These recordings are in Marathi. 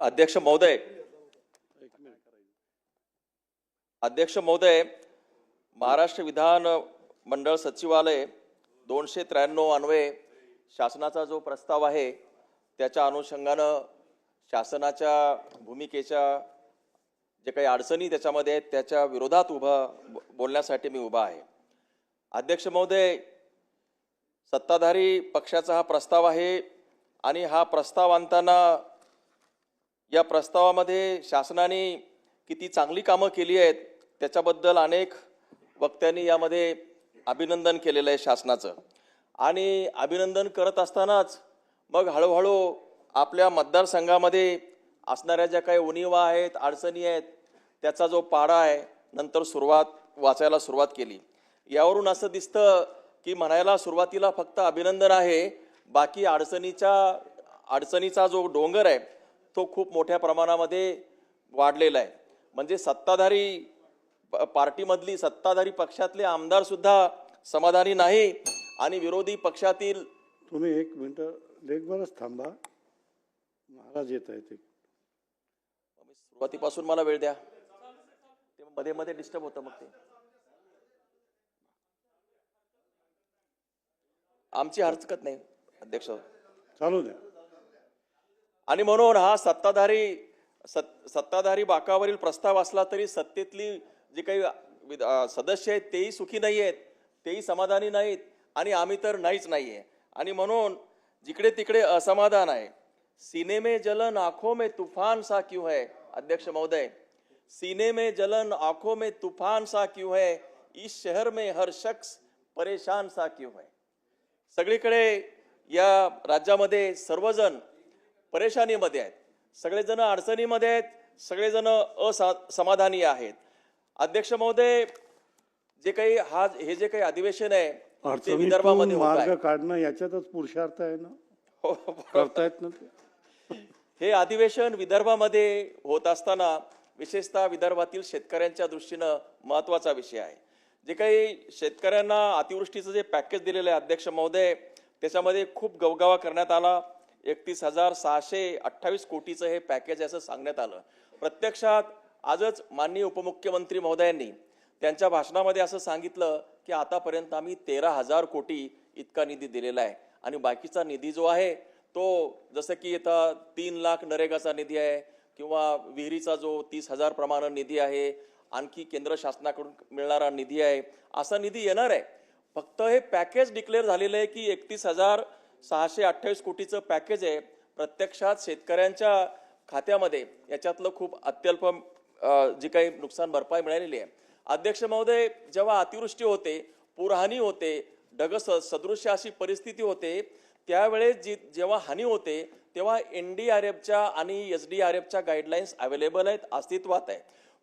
अध्यक्ष महोदय. अध्यक्ष महोदय महाराष्ट्र विधान मंडळ सचिवालय दोनशे त्र्याण्णव अन्वये शासनाचा जो प्रस्ताव आहे त्याच्या अनुषंगानं शासनाच्या भूमिकेच्या जे काही अडचणी त्याच्यामध्ये आहेत त्याच्या विरोधात उभा बोलण्यासाठी मी उभा आहे. अध्यक्ष महोदय सत्ताधारी पक्षाचा हा प्रस्ताव आहे आणि हा प्रस्ताव आणताना या प्रस्तावामध्ये शासनाने किती चांगली कामं केली आहेत त्याच्याबद्दल अनेक वक्त्यांनी यामध्ये अभिनंदन केलेलं आहे शासनाचं. आणि अभिनंदन करत असतानाच मग हळूहळू आपल्या मतदारसंघामध्ये असणाऱ्या ज्या काही उणीवा आहेत अडचणी आहेत त्याचा जो पाडा आहे नंतर सुरुवात वाचायला सुरुवात केली. यावरून असं दिसतं की म्हणायला सुरुवातीला फक्त अभिनंदन आहे बाकी अडचणीच्या अडचणीचा जो डोंगर आहे तो खूप मोठ्या प्रमाणामध्ये वाढलेला आहे. म्हणजे सत्ताधारी पार्टीमधली सत्ताधारी पक्षातले आमदार सुद्धा समाधानी नाही आणि विरोधी पक्षातील तुम्ही एक मिनटं लेखभरच थांबा. महाराज येत आहेत सुरुवातीपासून मला वेळ द्या. ते मध्ये मध्ये डिस्टर्ब होतं मग ते. आमची हरकत नाही अध्यक्ष. चालू द्या. आणि म्हणून हा सत्ताधारी सत् सत्ताधारी बाकावरील प्रस्ताव असला तरी सत्तेतली जी काही सदस्य आहेत तेही सुखी नाही आहेत तेही समाधानी नाहीत आणि आम्ही तर नाहीच नाही आहे आणि म्हणून जिकडे तिकडे असमाधान आहे. सिनेमे जलन आखो में तुफान सा क्यों है? अध्यक्ष महोदय सिनेमे जलन आखो में तुफान सा क्यों है? इस शहर में हर शख्स परेशान सा क्यों है? सगळीकडे या राज्यामध्ये सर्वजण परेशानीमध्ये आहेत. सगळेजण अडचणीमध्ये आहेत. सगळेजण असमाधानी आहेत. अध्यक्ष महोदय जे काही हा हे जे काही अधिवेशन आहे ते विदर्भामध्ये मार्ग काढणं याच्यातच पुरुषार्थ आहे ना? हो, बरोबर. करतायत ना हे अधिवेशन विदर्भामध्ये होत असताना विशेषतः विदर्भातील शेतकऱ्यांच्या दृष्टीनं महत्त्वाचा विषय आहे. जे काही शेतकऱ्यांना अतिवृष्टीचं जे पॅकेज दिलेलं आहे अध्यक्ष महोदय त्याच्यामध्ये खूप गवगावा करण्यात आला. एकतीस हजार सहाशे अठ्ठावीस कोटीचं हे पॅकेज असं सांगण्यात आलं. प्रत्यक्षात आजच माननीय उपमुख्यमंत्री महोदयांनी त्यांच्या भाषणामध्ये असं सांगितलं की आतापर्यंत आम्ही तेरा हजार कोटी इतका निधी दिलेला आहे. आणि बाकीचा निधी जो आहे तो जसं की आता तीन लाख नरेगाचा निधी आहे किंवा विहिरीचा जो तीस हजार प्रमाणे निधी आहे आणखी केंद्र शासनाकडून मिळणारा निधी आहे असा निधी येणार आहे. फक्त हे पॅकेज डिक्लेअर झालेलं आहे की एकतीस हजार सहाशे अठ्ठावीस कोटीचं पॅकेज आहे. प्रत्यक्षात शेतकऱ्यांच्या खात्यामध्ये याच्यातलं खूप अत्यल्प जी काही नुकसान भरपाई मिळालेली आहे. अध्यक्ष महोदय जेव्हा अतिवृष्टी होते पुरहानी होते ढग स- सदृश्य अशी परिस्थिती होते त्यावेळेस जी जेव्हा हानी होते तेव्हा एन डी आर एफच्या आणि एस डी आर एफच्या गाईडलाईन्स अवेलेबल आहेत अस्तित्वात आहे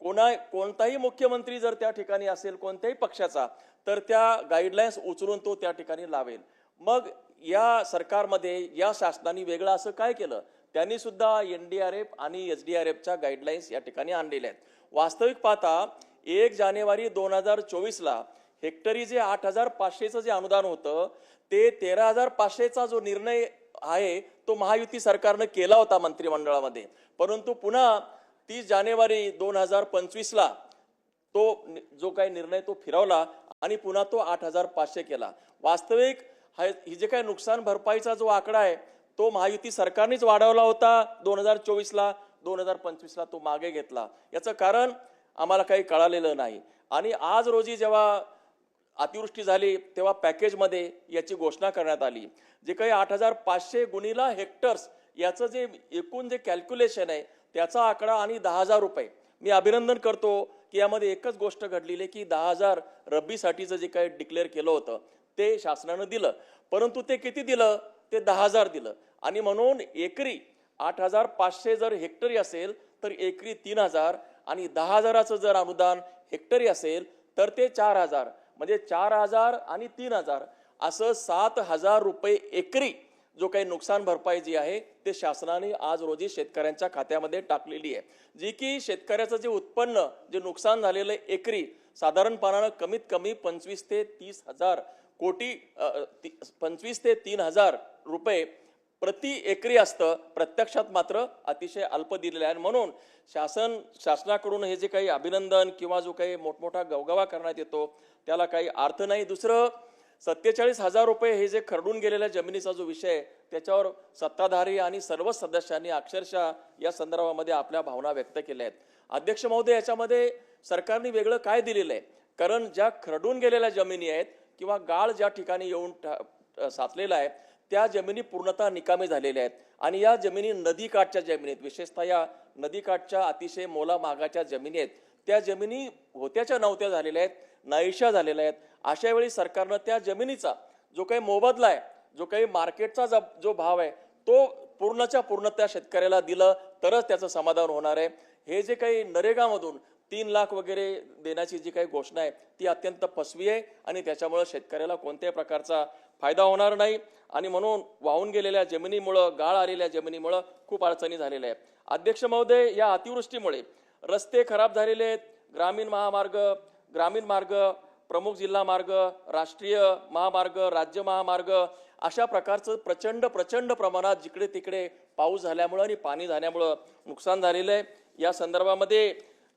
कोणा कोणताही मुख्यमंत्री जर त्या ठिकाणी असेल कोणत्याही पक्षाचा तर त्या गाईडलाईन्स उचलून तो त्या ठिकाणी लावेल. मग या सरकारमध्ये या शासनाने वेगळं असं काय केलं? त्यांनी सुद्धा एन डी आर एफ आणि एस डी आर एफच्या गाईडलाईन्स या ठिकाणी आणलेल्या आहेत. वास्तविक पाहता एक जानेवारी दोन हजार चोवीसला हेक्टरी जे आठ हजार पाचशेचं जे अनुदान होतं ते तेरा हजार पाचशेचा जो निर्णय आहे तो महायुती सरकारनं केला होता मंत्रिमंडळामध्ये. परंतु पुन्हा तीस जानेवारी दोन हजार पंचवीसला तो जो काही निर्णय तो फिरवला आणि पुन्हा तो आठ हजार पाचशे केला. वास्तविक हा ही जे काय नुकसान भरपाईचा जो आकडा आहे तो महायुती सरकारनेच वाढवला होता दोन हजार चोवीसला दोन हजार पंचवीसला तो मागे घेतला. याचं कारण आम्हाला काही कळालेलं नाही. आणि आज रोजी जेव्हा अतिवृष्टी झाली तेव्हा पॅकेजमध्ये याची घोषणा करण्यात आली. जे काही आठ हजार पाचशे गुणीला हेक्टर्स याचं जे एकूण जे कॅल्क्युलेशन आहे त्याचा आकडा आणि दहा हजार रुपये. मी अभिनंदन करतो की यामध्ये एकच गोष्ट घडलेली आहे की दहा हजार रब्बीसाठीचं जे काही डिक्लेअर केलं होतं ते शासनानं दिलं. परंतु ते किती दिलं? ते दहा हजार दिलं. आणि म्हणून एकरी आठ हजार पाचशे जर हेक्टरी असेल तर एकरी तीन हजार. आणि दहा हजाराचं जर अनुदान हेक्टरी असेल तर ते चार हजार. म्हणजे चार हजार आणि तीन हजार. असं सात हजार रुपये एकरी जो काही नुकसान भरपाई जी आहे ते शासनाने आज रोजी शेतकऱ्यांच्या खात्यामध्ये टाकलेली आहे. जी की शेतकऱ्याचं जे उत्पन्न जे नुकसान झालेलं आहे एकरी साधारणपणानं कमीत कमी पंचवीस ते तीस हजार कोटी पंचवीस ते तीन हजार रुपये प्रति एकरी असतं. प्रत्यक्षात मात्र अतिशय अल्प दिलेलं आहे. म्हणून शासन शासनाकडून हे जे काही अभिनंदन किंवा जो काही मोठमोठा गवगवा करण्यात येतो त्याला काही अर्थ नाही. दुसरं सत्तेचाळीस हजार रुपये हे जे खरडून गेलेल्या जमिनीचा जो विषय आहे, त्याच्यावर सत्ताधारी आणि सर्व सदस्यांनी अक्षरशः या संदर्भामध्ये आपल्या भावना व्यक्त केल्या आहेत. अध्यक्ष महोदय याच्यामध्ये सरकारने वेगळं काय दिलेलं आहे? कारण ज्या खरडून गेलेल्या जमिनी आहेत किंवा गाळ ज्या ठिकाणी येऊन साचलेला आहे त्या जमिनी पूर्णतः निकामी झालेल्या आहेत. आणि या जमिनी नदीकाठच्या जमिनी आहेत. विशेषतः या नदीकाठच्या अतिशय मोला मागाच्या जमिनी आहेत. त्या जमिनी होत्याच्या नव्हत्या झालेल्या आहेत नाहीशा झालेल्या आहेत. अशा वेळी सरकारनं त्या जमिनीचा जो काही मोबदला आहे जो काही मार्केटचा ज- जो भाव आहे तो पूर्णच्या पूर्ण त्या शेतकऱ्याला दिलं तरच त्याचं समाधान होणार आहे. हे जे काही नरेगामधून तीन लाख वगैरे देण्याची जी काही घोषणा आहे ती अत्यंत फसवी आहे आणि त्याच्यामुळं शेतकऱ्याला कोणत्याही प्रकारचा फायदा होणार नाही. आणि म्हणून वाहून गेलेल्या जमिनीमुळं गाळ आलेल्या जमिनीमुळं खूप अडचणी झालेल्या आहेत. अध्यक्ष महोदय या अतिवृष्टीमुळे रस्ते खराब झालेले आहेत. ग्रामीण महामार्ग ग्रामीण मार्ग प्रमुख जिल्हा मार्ग राष्ट्रीय महामार्ग राज्य महामार्ग अशा प्रकारचं प्रचंड प्रचंड प्रमाणात जिकडे तिकडे पाऊस झाल्यामुळं आणि पाणी झाल्यामुळं नुकसान झालेलं आहे. या संदर्भामध्ये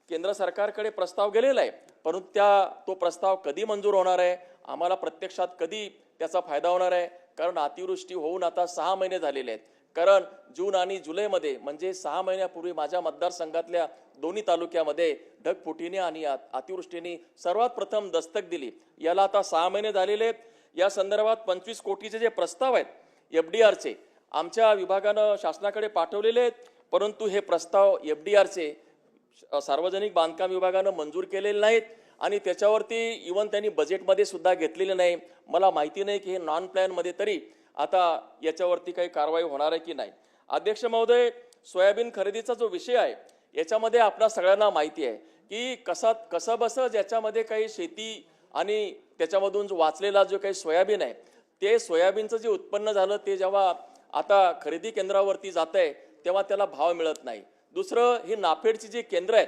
केंद्र सरकारकडे प्रस्ताव गेलेला आहे. परंतु त्या तो प्रस्ताव कधी मंजूर होणार आहे? आम्हाला प्रत्यक्षात कधी त्याचा फायदा होणार आहे? कारण अतिवृष्टी होऊन आता सहा महिने झालेले आहेत. कारण जून आणि जुलैमध्ये म्हणजे सहा महिन्यापूर्वी माझ्या मतदारसंघातल्या दोन्ही तालुक्यामध्ये ढगफुटीने आणि अतिवृष्टीने सर्वात प्रथम दस्तक दिली. याला आता सहा महिने झालेले आहेत. या संदर्भात पंचवीस कोटीचे जे प्रस्ताव आहेत एफ डी आरचे आमच्या विभागानं शासनाकडे पाठवलेले आहेत. परंतु हे प्रस्ताव एफ डी आरचे सार्वजनिक बांधकाम विभागानं मंजूर केलेले नाहीत आणि त्याच्यावरती इवन त्यांनी बजेटमध्ये सुद्धा घेतलेले नाही. मला माहिती नाही की हे नॉन प्लॅनमध्ये तरी आता याच्यावरती काही कारवाई होणार आहे की नाही? अध्यक्ष महोदय सोयाबीन खरेदीचा जो विषय आहे याच्यामध्ये आपल्या सगळ्यांना माहिती आहे की कसा कसं बसं ज्याच्यामध्ये काही शेती आणि त्याच्यामधून जो वाचलेला जो काही सोयाबीन आहे ते सोयाबीनचं जे उत्पन्न झालं ते जेव्हा आता खरेदी केंद्रावरती जात आहे तेव्हा त्याला भाव मिळत नाही. दुसरं ही नाफेडची जी केंद्र आहेत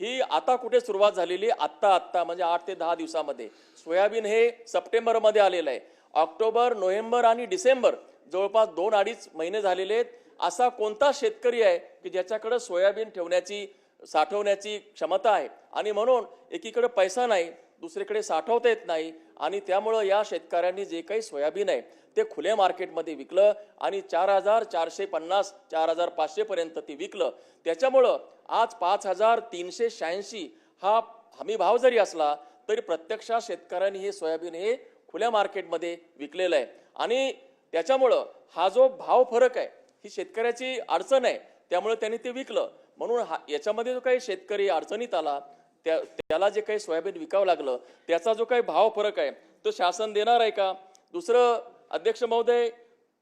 ही आता कुठे सुरुवात झालेली? आहे? आत्ता आत्ता म्हणजे आठ ते दहा दिवसामध्ये. सोयाबीन हे सप्टेंबरमध्ये आलेलं आहे. ऑक्टोबर नोव्हेंबर आणि डिसेंबर जवळपास दोन अडीच महिने झालेले आहेत. असा कोणता शेतकरी आहे की ज्याच्याकडे सोयाबीन ठेवण्याची साठवण्याची क्षमता आहे? आणि म्हणून एकीकडे पैसा नाही दुसरीकडे साठवता येत नाही आणि त्यामुळं या शेतकऱ्यांनी जे काही सोयाबीन आहे ते खुल्या मार्केटमध्ये विकलं आणि चार हजार चारशे पन्नास चार हजार पाचशेपर्यंत ते विकलं. त्याच्यामुळं आज पाच हजार तीनशे शहाऐंशी हा हमी भाव जरी असला तरी प्रत्यक्षात शेतकऱ्यांनी हे सोयाबीन हे खुल्या मार्केटमध्ये विकलेलं आहे. आणि त्याच्यामुळं हा जो भाव फरक आहे ही शेतकऱ्याची अडचण आहे त्यामुळे त्यांनी ते विकलं. म्हणून हा याच्यामध्ये जो काही शेतकरी अडचणीत आला त्या त्याला जे काही सोयाबीन विकावं लागलं त्याचा जो काही भाव फरक आहे तो शासन देणार आहे का? दुसरं अध्यक्ष महोदय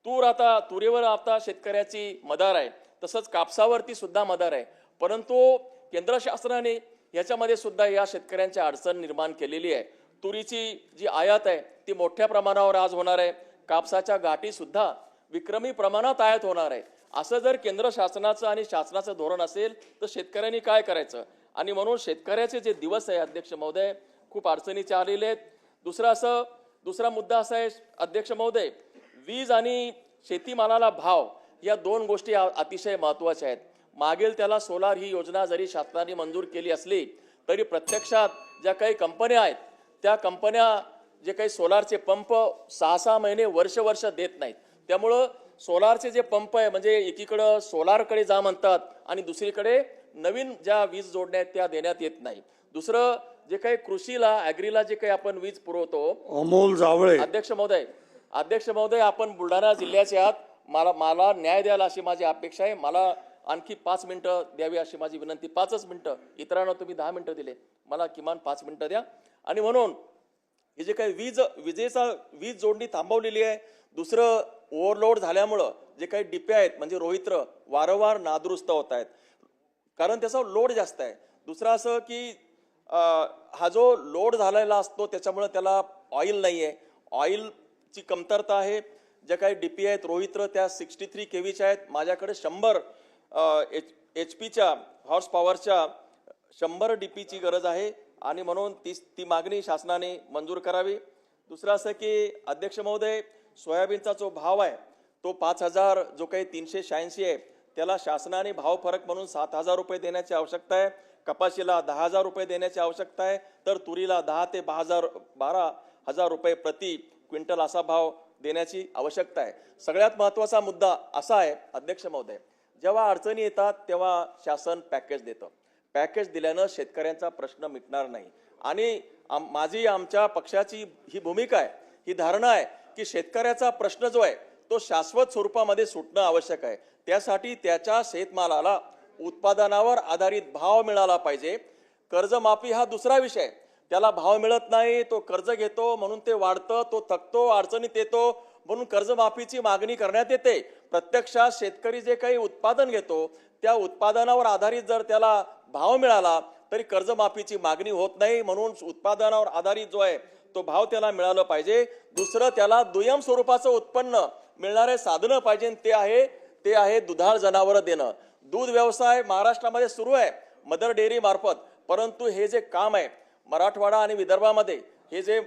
तूर आता तुरीवर आता शेतकऱ्याची मदार आहे. तसंच कापसावरती सुद्धा मदार आहे. परंतु केंद्र शासनाने याच्यामध्ये सुद्धा या शेतकऱ्यांची अडचण निर्माण केलेली आहे. तुरीची जी आयात आहे ती मोठ्या प्रमाणावर आज होणार आहे. कापसाच्या गाठीसुद्धा विक्रमी प्रमाणात आयात होणार आहे. असं जर केंद्र शासनाचं आणि शासनाचं धोरण असेल तर शेतकऱ्यांनी काय करायचं? आणि म्हणून शेतकऱ्याचे जे दिवस आहे अध्यक्ष महोदय खूप अडचणीचे आलेले आहेत. दुसरं असं दुसरा मुद्दा असा आहे अध्यक्ष महोदय वीज आणि शेतीमालाला भाव या दोन गोष्टी अतिशय महत्त्वाच्या आहेत. मागील त्याला सोलार ही योजना जरी शासनाने मंजूर केली असली तरी प्रत्यक्षात ज्या काही कंपन्या आहेत त्या कंपन्या जे काही सोलारचे पंप सहा सहा महिने वर्ष वर्ष देत नाहीत. त्यामुळं सोलारचे जे पंप आहे म्हणजे एकीकडं सोलारकडे जा म्हणतात आणि दुसरीकडे नवीन ज्या वीज जोडण्या आहेत त्या देण्यात येत नाही. दुसरं जे काही कृषीला ॲग्रीला जे काही आपण वीज पुरवतो अमोल जावळे. अध्यक्ष महोदय अध्यक्ष महोदय आपण बुलढाणा जिल्ह्याचे आहात. मला मला न्याय द्यायला अशी माझी अपेक्षा आहे. मला आणखी पाच मिनटं द्यावी अशी माझी विनंती. पाचच मिनटं. इतरांना तुम्ही दहा मिनटं दिले. मला किमान पाच मिनटं द्या. आणि म्हणून हे जे काही वीज विजेचा वीज जोडणी थांबवलेली आहे दुसरं ओव्हरलोड झाल्यामुळं जे काही डिपे आहेत म्हणजे रोहित्र वारंवार नादुरुस्त होत आहेत. कारण त्याचा लोड जास्त आहे. दुसरं असं की हा जो लोड झालेला असतो त्याच्यामुळं त्याला ऑइल नाही आहे ऑइलची कमतरता आहे. ज्या काही डीपी आहेत रोहित्र त्या सिक्स्टी थ्री केवीच्या आहेत. माझ्याकडे शंभर एच एच पीच्या हॉर्स पॉवरच्या शंभर डी पीची गरज आहे आणि म्हणून ती ती मागणी शासनाने मंजूर करावी. दुसरं असं की अध्यक्ष महोदय सोयाबीनचा जो भाव आहे तो पाच हजार जो काही तीनशे शहाऐंशी आहे त्याला शासनाने भाव फरक म्हणून सात हजार रुपये देण्याची आवश्यकता आहे. कपाशीला दहा हजार रुपये देण्याची आवश्यकता आहे. तर तुरीला दहा ते बारा हजार बारा हजार रुपये प्रति क्विंटल असा भाव देण्याची आवश्यकता आहे. सगळ्यात महत्त्वाचा मुद्दा असा आहे अध्यक्ष महोदय जेव्हा अडचणी येतात तेव्हा शासन पॅकेज देतं. पॅकेज दिल्यानं शेतकऱ्यांचा प्रश्न मिटणार नाही. आणि आम- माझी आमच्या पक्षाची ही भूमिका आहे ही धारणा आहे की शेतकऱ्याचा प्रश्न जो आहे तो शाश्वत स्वरूपामध्ये सुटणं आवश्यक आहे. त्यासाठी त्याच्या शेतमालाला उत्पादनावर आधारित भाव मिळाला पाहिजे. कर्जमाफी हा दुसरा विषय त्याला भाव मिळत नाही तो कर्ज घेतो म्हणून ते वाढतं तो थकतो अडचणीत येतो म्हणून कर्जमाफीची मागणी करण्यात येते. प्रत्यक्षात शेतकरी जे काही उत्पादन घेतो त्या उत्पादनावर आधारित जर त्याला भाव मिळाला तरी कर्जमाफीची मागणी होत नाही. म्हणून उत्पादनावर आधारित जो आहे तो भाव त्याला मिळाला पाहिजे. दुसरं त्याला दुय्यम स्वरूपाचं उत्पन्न मिळणारे साधनं पाहिजे ते आहे ते आहे दुधाळ जनावरं देणं. दूध व्यवसाय महाराष्ट्रामध्ये सुरू आहे मदर डेअरी मार्फत. परंतु हे जे काम आहे मराठवाडा आणि विदर्भामध्ये हे जे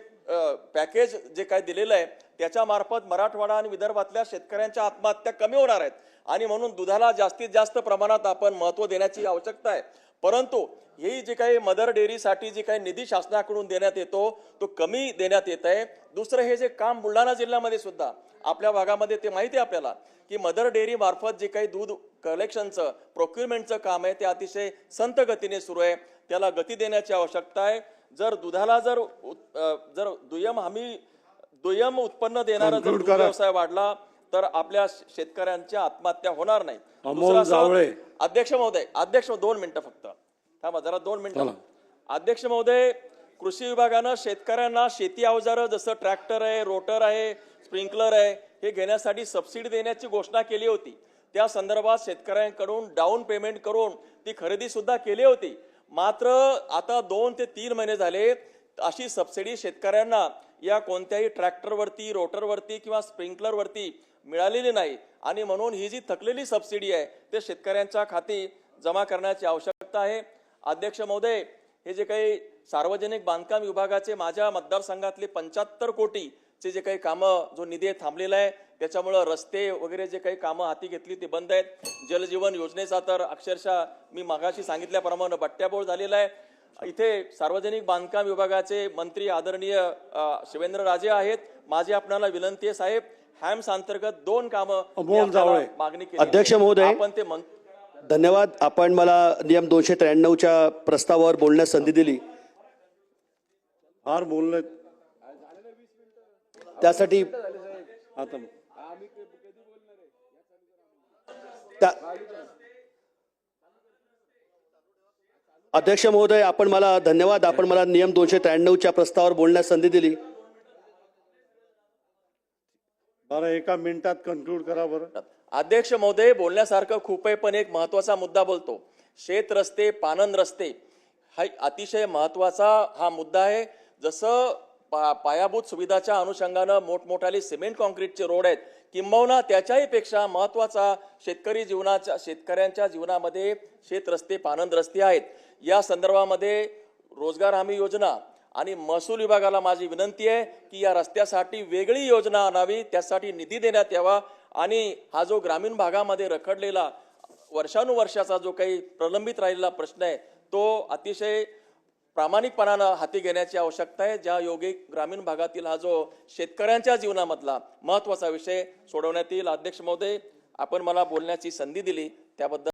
पॅकेज जे काय दिलेलं आहे त्याच्यामार्फत मराठवाडा आणि विदर्भातल्या शेतकऱ्यांच्या आत्महत्या कमी होणार आहेत. आणि म्हणून दुधाला जास्तीत जास्त प्रमाणात आपण महत्त्व देण्याची आवश्यकता आहे. परंतु ही जी काही मदर डेअरीसाठी जी काही निधी शासनाकडून देण्यात येतो तो कमी देण्यात येत आहे. दुसरं हे जे काम बुलढाणा जिल्ह्यामध्ये सुद्धा आपल्या भागामध्ये ते माहिती आहे आपल्याला की मदर डेअरी मार्फत जे काही दूध कलेक्शनचं प्रोक्युरमेंटचं काम आहे ते अतिशय संत गतीने सुरू आहे. त्याला गती देण्याची आवश्यकता आहे. जर दुधाला जर उत- जर दुय्यम हमी दुय्यम उत्पन्न देणारा जर दूध. व्यवसाय वाढला तर आपल्या शेतकऱ्यांच्या आत्महत्या होणार नाही. दुसरं असं-. अध्यक्ष महोदय अध्यक्ष दोन मिनिटं फक्त. थांबा जरा दोन मिनिटं. अध्यक्ष महोदय कृषी विभागानं शेतकऱ्यांना शेती अवजारं जसं ट्रॅक्टर आहे रोटर आहे स्प्रिंकलर आहे हे घेण्यासाठी सबसिडी देण्याची घोषणा केली होती. त्या संदर्भात शेतकऱ्यांकडून डाऊन पेमेंट करून ती खरेदी सुद्धा केली होती. मात्र आता दोन ते तीन महिने झाले अशी सबसिडी शेतकऱ्यांना या कोणत्याही ट्रॅक्टरवरती रोटरवरती किंवा स्प्रिंकलरवरती मिळालेली नाही. आणि म्हणून ही जी थकलेली सबसिडी आहे ते शेतकऱ्यांच्या खाती जमा करण्याची आवश्यकता आहे. अध्यक्ष महोदय हे जे काही सार्वजनिक बांधकाम विभागाचे माझ्या मतदारसंघातले पंच्याहत्तर कोटीचे जे काही कामं जो निधी थांबलेला आहे त्याच्यामुळं रस्ते वगैरे जे काही कामं हाती घेतली ती बंद आहेत. जलजीवन योजनेचा तर अक्षरशः मी मागाशी सांगितल्याप्रमाणे बट्ट्याबोळ झालेला आहे. इथे सार्वजनिक बांधकाम विभागाचे मंत्री आदरणीय शिवेंद्र राजे आहेत माझी आपणाला विनंती आहे साहेब हॅम्स अंतर्गत दोन कामं. मागणी. अध्यक्ष महोदय. आपण ते धन्यवाद आपण मला नियम दोनशे त्र्याण्णवच्या प्रस्तावावर बोलण्यास संधी दिली फार बोलले त्यासाठी आता त्या अध्यक्ष महोदय आपण मला धन्यवाद. आपण मला नियम दोनशे त्र्याण्णवच्या प्रस्तावावर बोलण्यास संधी दिली. बरं एका मिनिटात कन्क्लूड करा बरं. अध्यक्ष महोदय बोलण्यासारखं खूप आहे पण एक महत्त्वाचा मुद्दा बोलतो. शेत रस्ते पानंद रस्ते हा अतिशय महत्त्वाचा हा मुद्दा आहे. जसं पा पायाभूत सुविधाच्या अनुषंगानं मोठमोठाले सिमेंट कॉन्क्रीटचे रोड आहेत. किंबहुना त्याच्याही पेक्षा महत्त्वाचा शेतकरी जीवनाच्या शेतकऱ्यांच्या जीवनामध्ये शेत रस्ते पानंद रस्ते आहेत. या संदर्भामध्ये रोजगार हमी योजना आणि महसूल विभागाला माझी विनंती आहे की या रस्त्यासाठी वेगळी योजना आणावी त्यासाठी निधी देण्यात यावा आणि हा जो ग्रामीण भागामध्ये रखडलेला वर्षानुवर्षाचा जो काही प्रलंबित राहिलेला प्रश्न आहे तो अतिशय प्रामाणिकपणानं हाती घेण्याची आवश्यकता आहे ज्या योगी ग्रामीण भागातील हा जो शेतकऱ्यांच्या जीवनामधला महत्त्वाचा विषय सोडवण्यात येईल. अध्यक्ष महोदय आपण मला बोलण्याची संधी दिली त्याबद्दल